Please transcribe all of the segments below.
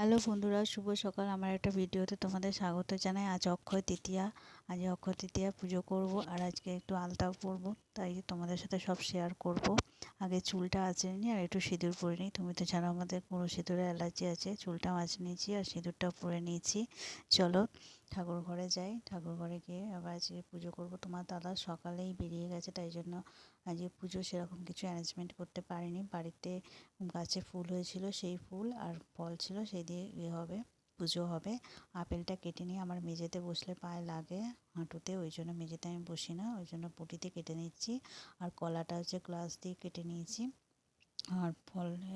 Hello বন্ধুরা, শুভ সকাল। আমার একটা ভিডিওতে তোমাদের স্বাগত জানাই। আজ অক্ষয় তৃতীয়া। আজ অক্ষয় তৃতীয়া পুজো করব আর আজকে একটু আলতাও পরব তাই তোমাদের সাথে সব শেয়ার করব। আগে চুলটা আঁচড়ে নিই আর একটু সিঁদুর পরে নিই। তুমি তো জানো আমাদের পুরো সিঁদুরে অ্যালার্জি আছে। চুলটা আঁচ নিয়েছি আর সিঁদুরটা পরে নিয়েছি। চলো ঠাকুর ঘরে যাই। ঠাকুর ঘরে গিয়ে আবার আজকে পুজো করব। তোমার দাদা সকালেই বেরিয়ে গেছে, তাই জন্য আজকে পুজো সেরকম কিছু অ্যারেঞ্জমেন্ট করতে পারিনি। বাড়িতে গাছে ফুল হয়েছিল, সেই ফুল আর ফল ছিল, সেই দিয়ে ইয়ে হবে, পুজো হবে। আপেলটা কেটে নিয়ে আমার মেঝেতে বসলে পায়ে লাগে হাঁটুতে, ওই জন্য মেঝেতে আমি বসি না, ওই জন্য পটিতে কেটে নিচ্ছি। আর কলাটা হচ্ছে গ্লাস দিয়ে কেটে নিয়েছি। আর ফলে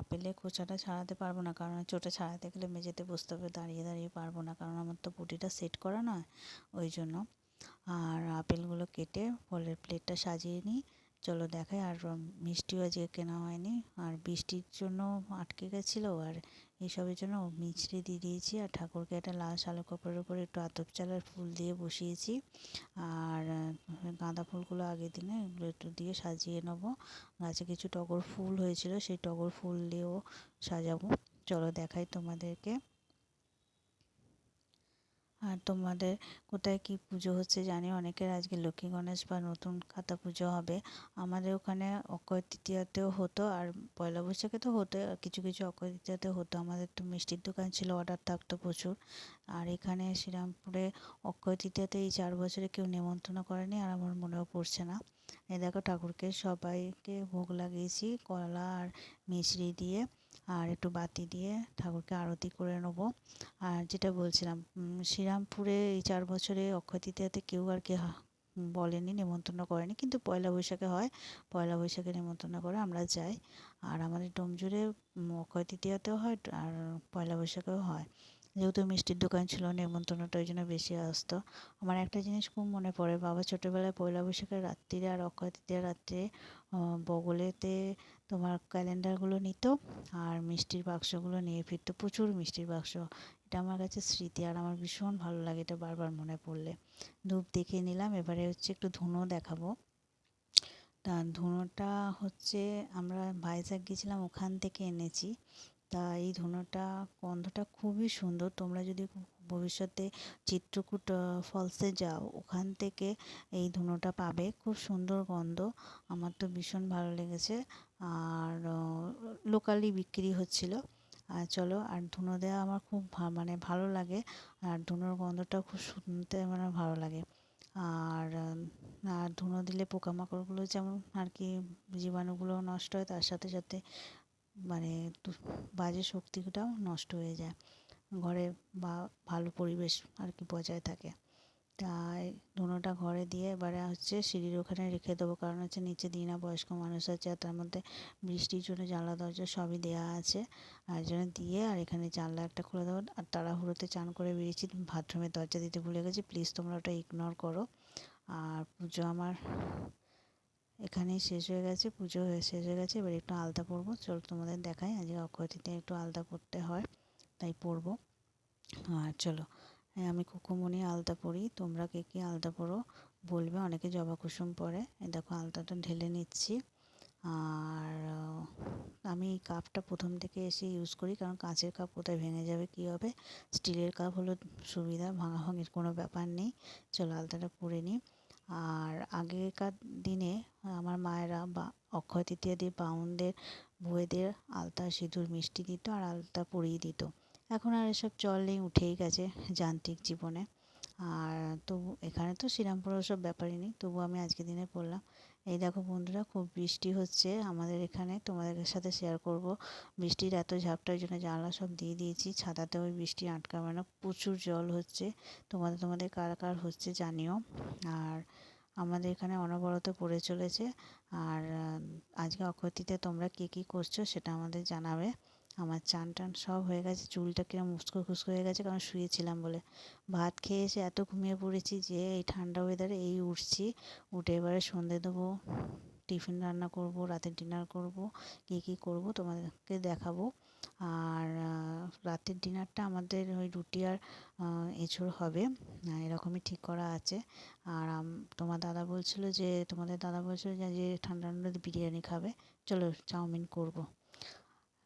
আপেলে খোসাটা ছাড়াতে পারব না। কারণ চোটা ছাড়াতে গেলে মেঝেতে বসতে হবে, দাঁড়িয়ে দাঁড়িয়ে পারব না। কারণ আমার তো পুটিটা সেট করা নয়, ওই জন্য। আর আপেলগুলো কেটে ফলের প্লেটটা সাজিয়ে নিই। চলো দেখাই, আর মিষ্টিও আজকে কেনা হয়নি। আর বৃষ্টির জন্য আটকে গেছিল, আর এইসবের জন্য মিছড়ে দিয়ে দিয়েছি আর ঠাকুরকে একটা লাল শালো কাপড়ের উপরে একটু আতপ চালার ফুল দিয়ে বসিয়েছি। আর গাঁদা ফুলগুলো আগের দিনে এগুলো একটু দিয়ে সাজিয়ে নেব। গাছে কিছু টগর ফুল হয়েছিল, সেই টগর ফুল দিয়েও সাজাবো। চলো দেখাই তোমাদেরকে। আর তোমাদের কোথায় কি পুজো হচ্ছে জানি, অনেকের আজকে লক্ষ্মী গণেশ বা নতুন খাতা পুজো হবে। আমাদের ওখানে অক্ষয় তৃতীয়াতেও হতো আর পয়লা বৈশাখে তো হতো কিছু কিছু অক্ষয় তৃতীয়াতেও হতো। আমাদের তো মিষ্টির দোকান ছিল, অর্ডার থাকতো প্রচুর। আর এখানে শ্রীরামপুরে অক্ষয় তৃতীয়াতে এই চার বছরে কেউ নেমন্তন্ন করেনি আর আমার মনেও পড়ছে না। এ দেখো ঠাকুরকে সবাইকে ভোগ লাগিয়েছি, কলা আর মিছরি দিয়ে। আর একটু বাতি দিয়ে ঠাকুরকে আরতি করে নেব। আর যেটা বলছিলাম শ্রীরামপুরে এই চার বছরে অক্ষয় তৃতীয়াতে কেউ আর কি বলেনি নেমন্তন্ন করেনি। কিন্তু পয়লা বৈশাখে হয়, পয়লা বৈশাখে নেমন্তন্ন করে আমরা যাই। আর আমাদের ডোমজুড়ে অক্ষয় তৃতীয়াতেও হয় আর পয়লা বৈশাখেও হয়। যেহেতু মিষ্টির দোকান ছিল, নেমন্তন্নটা ওই জন্য বেশি আসতো। আমার একটা জিনিস খুব মনে পড়ে, বাবা ছোটোবেলায় পয়লা বৈশাখের রাত্রিরে আর অক্ষয় তৃতীয়ার রাত্রে বগলেতে তোমার ক্যালেন্ডারগুলো নিত আর মিষ্টির বাক্সগুলো নিয়ে ফিরতো, প্রচুর মিষ্টির বাক্স। এটা আমার কাছে স্মৃতি আর আমার ভীষণ ভালো লাগে এটা বারবার মনে পড়লে। ধূপ দেখে নিলাম, এবারে হচ্ছে একটু ধুনো দেখাবো। তা ধুনোটা হচ্ছে আমরা ভাইজাগ গিয়েছিলাম ওখান থেকে এনেছি। তা এই ধুনোটা, গন্ধটা খুবই সুন্দর। তোমরা যদি ভবিষ্যতে চিত্রকূট ফলসে যাও, ওখান থেকে এই ধুনোটা পাবে। খুব সুন্দর গন্ধ। আমার তো ভীষণ ভালো লেগেছে। আর লোকালি বিক্রি হচ্ছিল। আর চলো, আর ধুনো দেওয়া আমার খুব মানে ভালো লাগে। আর ধুনোর গন্ধটা খুব শুনতে মানে ভালো লাগে। আর আর ধুনো দিলে পোকামাকড়গুলো যেমন আর কি জীবাণুগুলো নষ্ট হয়, তার সাথে সাথে মানে বাজে শক্তিটাও নষ্ট হয়ে যায়। ঘরে বা ভালো পরিবেশ আর কি বজায় থাকে। তাই ধুনোটা ঘরে দিয়ে এবারে হচ্ছে সিঁড়ির ওখানে রেখে দেবো। কারণ হচ্ছে নিচে দিই না বয়স্ক মানুষ আছে আর তার মধ্যে বৃষ্টির জন্য জানলা, দরজা সবই দেওয়া আছে। আর জন্য দিয়ে আর এখানে জানলা একটা খুলে দেবো। আর তাড়াহুড়োতে চান করে বেরিয়েছি, বাথরুমের দরজা দিতে ভুলে গেছি। প্লিজ তোমরা ওটা ইগনোর করো। আর পুজো আমার এখানেই শেষ হয়ে গেছে, পুজো হয়ে শেষ হয়ে গেছে। এবার একটু আলতা পরবো। চলো তোমাদের দেখাই, আজকে অক্ষয়তীতে একটু আলতা পরতে হয়, তাই পরবো। আর চলো আমি কুকুমনি আলতা পরি, তোমরা কে কী আলতা পরো বলবে, অনেকে জবা কুসুম পরে। দেখো, আলতাটা ঢেলে নিচ্ছি। আর আমি এই কাপটা প্রথম থেকে এসে ইউজ করি, কারণ কাঁচের কাপ কোথায় ভেঙে যাবে, কী হবে? স্টিলের কাপ হলো সুবিধা ভাঙাভাঙির কোনো ব্যাপার নেই। চলো, আলতাটা পরে নিই। আর আগেকার দিনে আমার মায়েরা বা অক্ষয় তৃতীয়া দিয়ে বাউনদের আলতা সিঁদুর মিষ্টি দিত আর আলতা পরিয়ে দিত। এখন আর এসব চল নেই, উঠেই গেছে যান্ত্রিক জীবনে। আর তবু এখানে তো শ্রীরামপুর ওসব ব্যাপারই নেই, তবু আমি আজকে দিনে পড়লাম এই দেখো বন্ধুরা, খুব বৃষ্টি হচ্ছে আমাদের এখানে, তোমাদের সাথে শেয়ার করব। বৃষ্টির এত ঝাপটার জন্য জানলা সব দিয়ে দিয়েছি। ছাতাতে ওই বৃষ্টি আটকাবে না, প্রচুর জল হচ্ছে। তোমাদের তোমাদের কার কার হচ্ছে জানিও। আর আমাদের এখানে অনবরত পড়ে চলেছে। আর আজকে অক্ষতিতে তোমরা কে, কী করছ সেটা আমাদের জানাবে। আমার চান টান সব হয়ে গেছে, চুলটা কিরম উস্কো, খুস্কো হয়ে গেছে, কারণ শুয়েছিলাম বলে। ভাত খেয়ে এসে এত ঘুমিয়ে পড়েছি যে, এই ঠান্ডা ওয়েদারে এই উঠছি, উঠে এবারে সন্ধে দেবো। টিফিন রান্না করব, রাতের ডিনার করব, কী কী করব তোমাদেরকে দেখাবো। আর রাতের ডিনারটা আমাদের ওই রুটি আর এঁচোড় হবে। এরকমই ঠিক করা আছে। আর তোমার দাদা বলছিল যে, তোমাদের দাদা বলছিল যে ঠান্ডা ঠান্ডা বিরিয়ানি খাবে। চলো চাউমিন করব।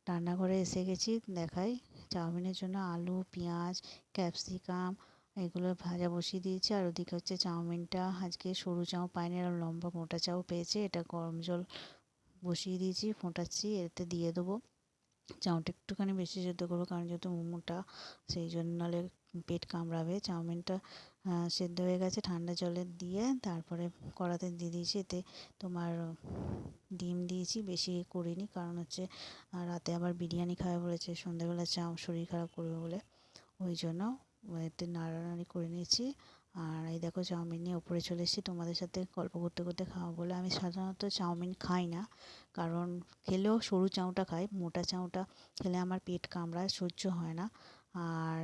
রান্নাঘরে এসে গেছি, দেখাই। চাউমিনের জন্য আলু, পেঁয়াজ, ক্যাপসিকাম এগুলো ভাজা বসিয়ে দিয়েছি। আর ওদিকে হচ্ছে চাউমিনটা। আজকে সরু চাউ পাইনি আর লম্বা মোটা চাউ পেয়েছে। এটা গরম জল বসিয়ে দিয়েছি, ফোটাচ্ছি, এতে দিয়ে দেবো। চাউটা একটুখানি বেশি সেদ্ধ করব, কারণ যেহেতু মোমোটা, সেই জন্য নাহলে পেট কামড়াবে। চাউমিনটা সেদ্ধ হয়ে গেছে ঠান্ডা জলে দিয়ে তারপরে কড়াতে দিয়ে দিয়েছি। এতে তোমার ডিম দিয়েছি, বেশি করিনি, কারণ হচ্ছে রাতে আবার বিরিয়ানি খাবে বলেছে, সন্ধ্যাবেলা চাও শরীর খারাপ করবে বলে। ওই জন্য এতে নাড়ানাড়ি করে নিয়েছি। আর এই দেখো চাউমিন নিয়ে ওপরে চলে এসেছি। তোমাদের সাথে গল্প করতে করতে খাওয়া বলে আমি সাধারণত চাউমিন খাই না। কারণ খেলেও সরু চাউটা খাই, মোটা চাউটা খেলে আমার পেট কামড়ায়, সহ্য হয় না। আর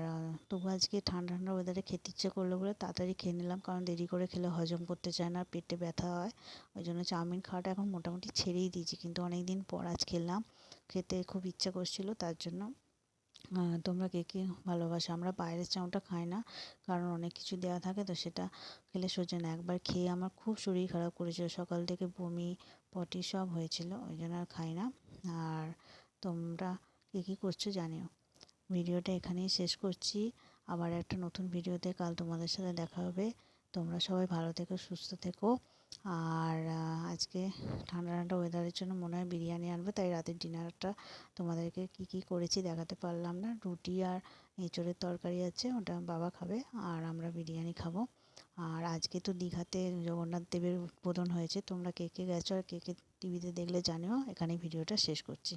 তবু আজকে ঠান্ডা ঠান্ডা ওয়েদারে খেতে ইচ্ছে করল বলে তাড়াতাড়ি খেয়ে নিলাম। কারণ দেরি করে খেলে হজম করতে চায় না, পেটে ব্যথা হয়। ওই জন্য চাউমিন খাওয়াটা এখন মোটামুটি ছেড়েই দিয়েছি। কিন্তু অনেক দিন পর আজ খেলাম। খেতে খুব ইচ্ছা করছিল, তার জন্য তোমরা কে কে ভালোবাসো? আমরা বাইরের চাউটা খাই না, কারণ অনেক কিছু দেওয়া থাকে তো সেটা খেলে সহ্য না একবার খেয়ে আমার খুব শরীর খারাপ করেছিল, সকাল থেকে বমি, পটি সব হয়েছিল, ওই জন্য আর খাই না। আর তোমরা কে কী করছ জানিও। ভিডিওটা এখানেই শেষ করছি। আবার একটা নতুন ভিডিওতে কাল তোমাদের সাথে দেখা হবে। তোমরা সবাই ভালো থেকো, সুস্থ থেকো। আর আজকে ঠান্ডা ঠান্ডা ওয়েদারের জন্য মনে হয় বিরিয়ানি আনবে, তাই রাতের ডিনারটা তোমাদেরকে কি কি করেছি দেখাতে পারলাম না। রুটি আর এঁচড়ের তরকারি আছে, ওটা বাবা খাবে, আর আমরা বিরিয়ানি খাব। আর আজকে তো দীঘাতে জগন্নাথ দেবের উদ্বোধন হয়েছে, তোমরা কে কে গেছো আর কে কে টিভিতে দেখলে জানিও, এখানেই ভিডিওটা শেষ করছি।